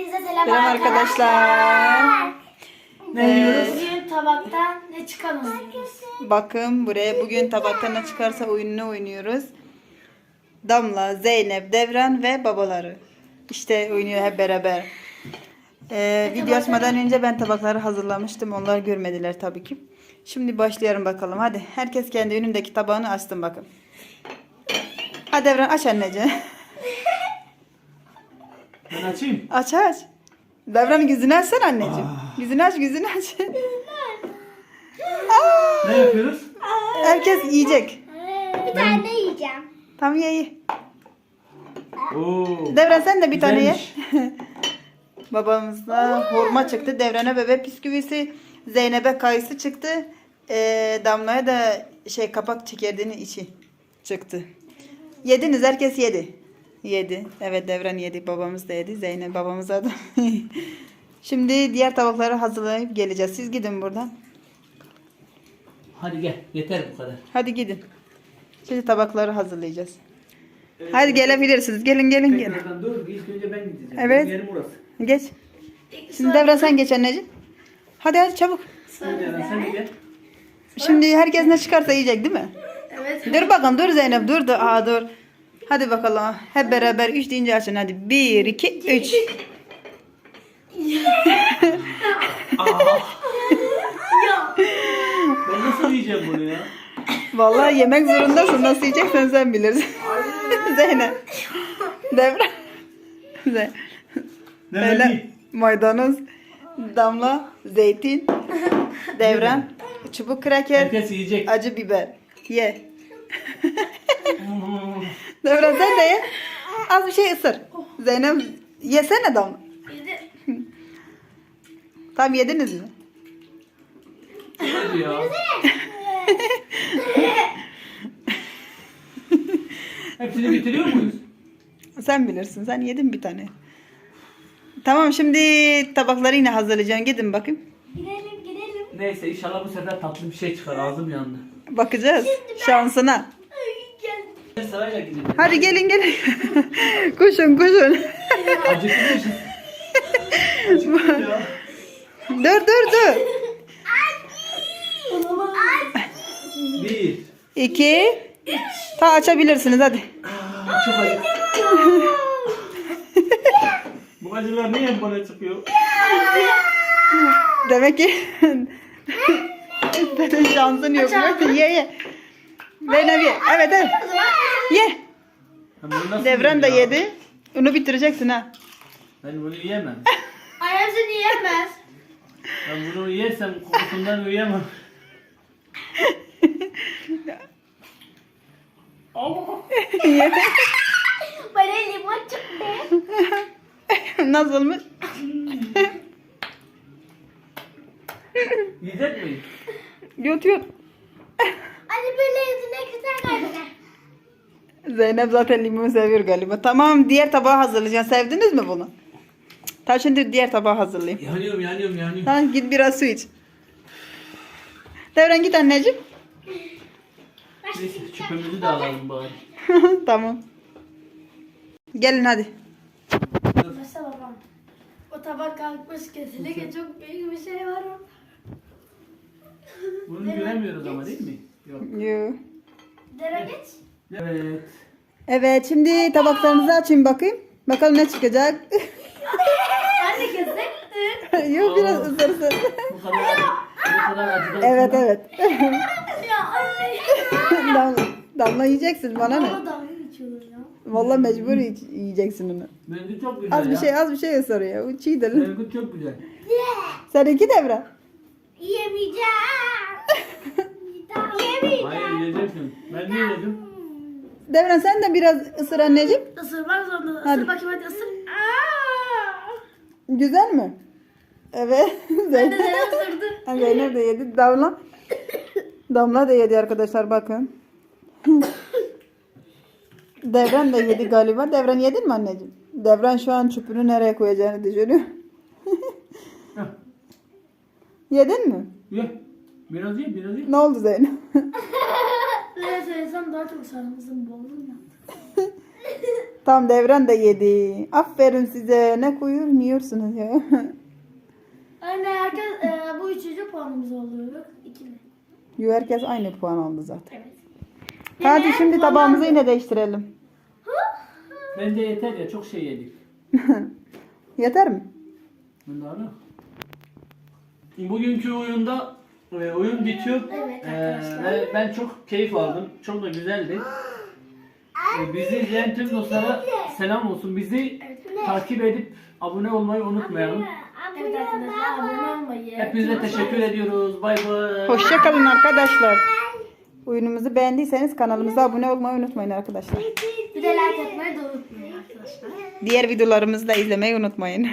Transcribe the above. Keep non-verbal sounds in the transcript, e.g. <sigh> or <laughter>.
Hepinize selam, Selam arkadaşlar. Ne yiyoruz? Bugün tabaktan ne çıkan oynuyoruz. Bakın buraya bugün tabaktan ne çıkarsa oyununu oynuyoruz. Damla, Zeynep, Devran ve babaları. İşte oynuyor hep beraber. Ee, video açmadan önce ben tabakları hazırlamıştım. Onlar görmediler tabii ki. Şimdi başlayalım bakalım. Hadi herkes kendi önündeki tabağını açsın bakın. Hadi Devran aç anneciğim. <laughs> Ben açayım. Aç aç. Devran yüzünü açsana anneciğim. Yüzünü aç yüzünü aç. Aa, <laughs> Ne yapıyoruz? herkes yiyecek. Bir tane de yiyeceğim. Tamam ye ye. Oo. Devran sen de bir tane ye. Güzelmiş. <laughs> Babamızda hurma çıktı. Devran'a bebek bisküvisi. Zeynep'e kayısı çıktı. Ee, Damla'ya da şey kapak çekirdeğinin içi çıktı. Yediniz herkes yedi. Yedi. Evet Devran yedi. Babamız da yedi. Zeynep babamıza da. <laughs> Şimdi diğer tabakları hazırlayıp geleceğiz. Siz gidin buradan. Hadi gel. Yeter bu kadar. Hadi gidin. Şimdi tabakları hazırlayacağız. Hadi gelebilirsiniz. Gelin gelin gelin. Tekrardan dur. İlk önce ben gideceğim. Evet. Benim yerim burası. Geç. Şimdi Devran sen geç anneciğim. Hadi hadi çabuk. Sen gel. Şimdi herkes ne çıkarsa yiyecek değil mi? Evet. Dur bakalım dur Zeynep dur dur. Aa dur. Hadi bakalım. Hep beraber 3 deyince açın hadi. 1 2 3. Ya. Ben nasıl yiyeceğim bunu ya? Vallahi yemek zorundasın. Nasıl yiyeceksen sen bilirsin. <laughs> Zeynep. Devran. Zeynep. Ne Öyle ben maydanoz, damla, zeytin, devran, çubuk kraker, Herkes yiyecek. acı biber. Ye. <laughs> Devran sen de ye. Az bir şey ısır. Zeynep yesene damla. Tam yediniz mi? Hadi ya. Hepsini bitiriyor muyuz? Sen bilirsin. Sen yedin bir tane. Tamam şimdi tabakları yine hazırlayacağım. Gidin bakayım. Gidelim gidelim. Neyse inşallah bu sefer tatlı bir şey çıkar. Ağzım yandı. Bakacağız. Şansına. Sırayla. Hadi gelin gelin. <laughs> koşun koşun. Acıkmışız. Acıktım ya. dur dur dur. Bir. İki. Ta açabilirsiniz hadi. Aa, Çok acı. Bu acılar niye bana çıkıyor? Demek ki <laughs> senin şansın. Yok, Ye ye. Zeynep ye. Evet evet. Ye. Devran da yedi. Onu bitireceksin ha. Ben bunu yiyemem. <laughs> Ayazını yiyemez. Ben bunu yersem kokusundan uyuyamam. Ye. Bana limon çıktı. <laughs> Nasılmış? Yiyecek miyiz? Yut yut. Hadi böyle kaybeder. Zeynep zaten limon seviyor galiba. Tamam diğer tabağı hazırlayacağım. Sevdiniz mi bunu? Tamam şimdi diğer tabağı hazırlayayım. Yanıyorum yanıyorum yanıyorum. Tamam git biraz su iç. Devran git anneciğim. Neyse çöpümüzü de alalım bari. <laughs> tamam. Gelin hadi. Başla babam. O tabak kalkmış kesinlikle çok büyük bir şey var orada. Bunu göremiyoruz ama değil mi? Yok. Yo. Dere geç. Evet. Evet şimdi tabaklarınızı açın bakayım. Bakalım ne çıkacak. <laughs> Anne kesin. <laughs> Yok biraz ısırsın. Bu kadar acı, bu kadar acıdan evet sonra- evet. ya anne. <laughs> Damla, damla yiyeceksin bana ne? Baba dalga geçiyorlar ya. Vallahi mecbur yiy- yiyeceksin onu. Benimki çok güzel Az bir ya. şey az bir şey ısır ya. O çiğdir. Benimki çok güzel. Seninki Devran. Yemeyeceğim. Yemeyeceğim. Ben niye yedim? Devran sen de biraz ısır anneciğim. Isırmak zorunda. Hadi. Isır bakayım hadi ısır. Aa! Güzel mi? Evet. Ben de Zeynep. seni ısırdı. <laughs> Ha, Zeynep de yedi. Damla. Damla da yedi arkadaşlar bakın. <laughs> Devran da yedi galiba. Devran yedin mi anneciğim? Devran şu an çöpünü nereye koyacağını düşünüyor. Heh, Yedin mi? Ye. Biraz ye biraz ye. Ne oldu Zeynep? <laughs> Ne söylesem daha çok sarılmışım boğuldum ya. <laughs> Tam devran da yedi. Aferin size. Ne koyuyorsunuz ya. <laughs> Anne herkes e, bu üçüncü puanımız oldu. Yok iki mi? Yo, herkes aynı puan aldı zaten. Evet. Hadi Yine şimdi tabağımızı yine değiştirelim. Bence yeter ya çok şey yedik. <laughs> Yeter mi? Bunları. Bugünkü oyunda e, oyun bitiyor. Evet E, arkadaşlar. ve ben çok keyif aldım. Çok da güzeldi. E, bizi izleyen tüm dostlara selam olsun. Bizi takip edip abone olmayı unutmayalım. Evet arkadaşlar abone olmayı. Hepinize teşekkür ediyoruz. Bay bay. Hoşçakalın arkadaşlar. Oyunumuzu beğendiyseniz kanalımıza abone olmayı unutmayın arkadaşlar. Bir de like atmayı da unutmayın arkadaşlar. Diğer videolarımızı da izlemeyi unutmayın.